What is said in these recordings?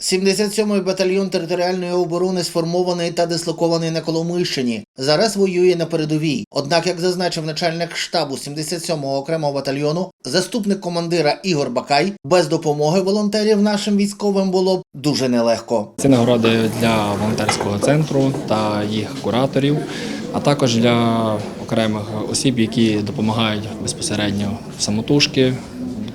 77-й батальйон територіальної оборони сформований та дислокований на Коломийщині. Зараз воює на передовій. Однак, як зазначив начальник штабу 77-го окремого батальйону, заступник командира Ігор Бакай, без допомоги волонтерів нашим військовим було б дуже нелегко. Ці нагороди для волонтерського центру та їх кураторів, а також для окремих осіб, які допомагають безпосередньо самотужки,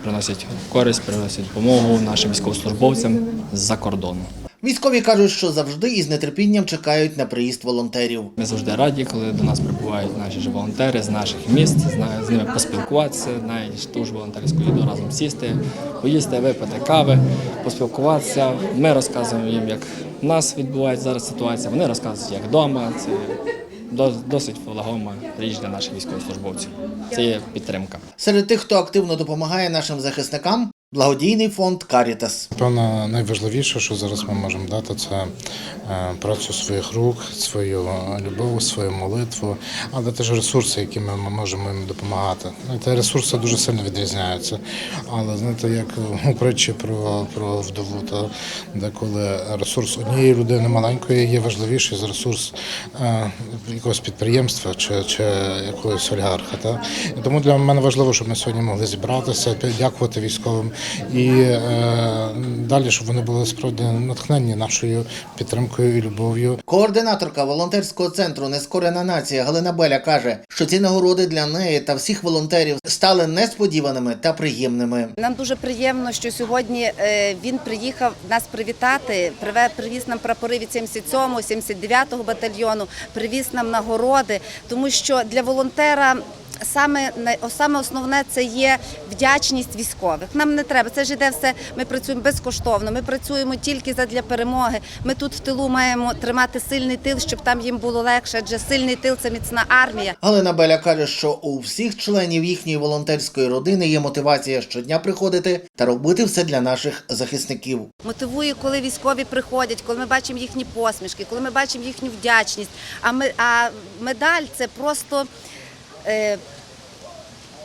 приносять користь, приносять допомогу нашим військовослужбовцям з-за кордону. Військові кажуть, що завжди із нетерпінням чекають на приїзд волонтерів. Ми завжди раді, коли до нас прибувають наші ж волонтери з наших міст, з ними поспілкуватися, навіть ту ж волонтерську їду разом сісти, поїсти, випити кави, поспілкуватися. Ми розказуємо їм, як в нас відбувається зараз ситуація. Вони розказують, як вдома. Це досить влагома річ для наших військовослужбовців. Це є підтримка. Серед тих, хто активно допомагає нашим захисникам, благодійний фонд Карітас. Певно, найважливіше, що зараз ми можемо дати, це е, працю своїх рук, свою е, любов, свою молитву, але теж ресурси, якими ми можемо їм допомагати. Знаєте, ресурси дуже сильно відрізняються. Але знаєте, як у притчі про, про вдову, то деколи ресурс однієї людини маленької є важливіший за ресурс е, якогось підприємства чи, чи якогось олігарха. Та? Тому для мене важливо, щоб ми сьогодні могли зібратися, дякувати військовим і е, далі, щоб вони були справді натхнені нашою підтримкою і любов'ю. Координаторка волонтерського центру Нескорена нація Галина Беля каже, що ці нагороди для неї та всіх волонтерів стали несподіваними та приємними. Нам дуже приємно, що сьогодні е, він приїхав нас привітати. приве- Привіз нам прапори від 77-го, 79-го батальйону, привіз нам нагороди, тому що для волонтера. Саме саме основне це є вдячність військових. Нам не треба. Це ж іде все. Ми працюємо безкоштовно. Ми працюємо тільки задля перемоги. Ми тут в тилу маємо тримати сильний тил, щоб там їм було легше. Адже сильний тил це міцна армія. Галина Беля каже, що у всіх членів їхньої волонтерської родини є мотивація щодня приходити та робити все для наших захисників. Мотивує, коли військові приходять, коли ми бачимо їхні посмішки, коли ми бачимо їхню вдячність. А ми а медаль це просто. Е,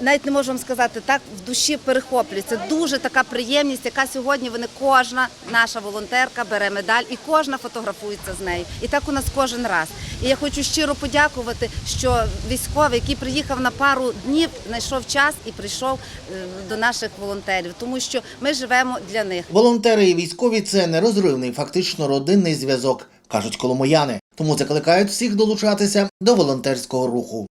навіть не можу вам сказати, так в душі перехоплює. Це дуже така приємність, яка сьогодні вони кожна наша волонтерка бере медаль і кожна фотографується з нею. І так у нас кожен раз. І я хочу щиро подякувати, що військовий, який приїхав на пару днів, знайшов час і прийшов е, до наших волонтерів, тому що ми живемо для них. Волонтери і військові це нерозривний, фактично родинний зв'язок, кажуть коломояни. Тому закликають всіх долучатися до волонтерського руху.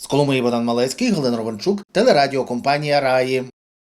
З Коломиї Богдан Малецький, Галина Ровенчук, телерадіокомпанія Раї.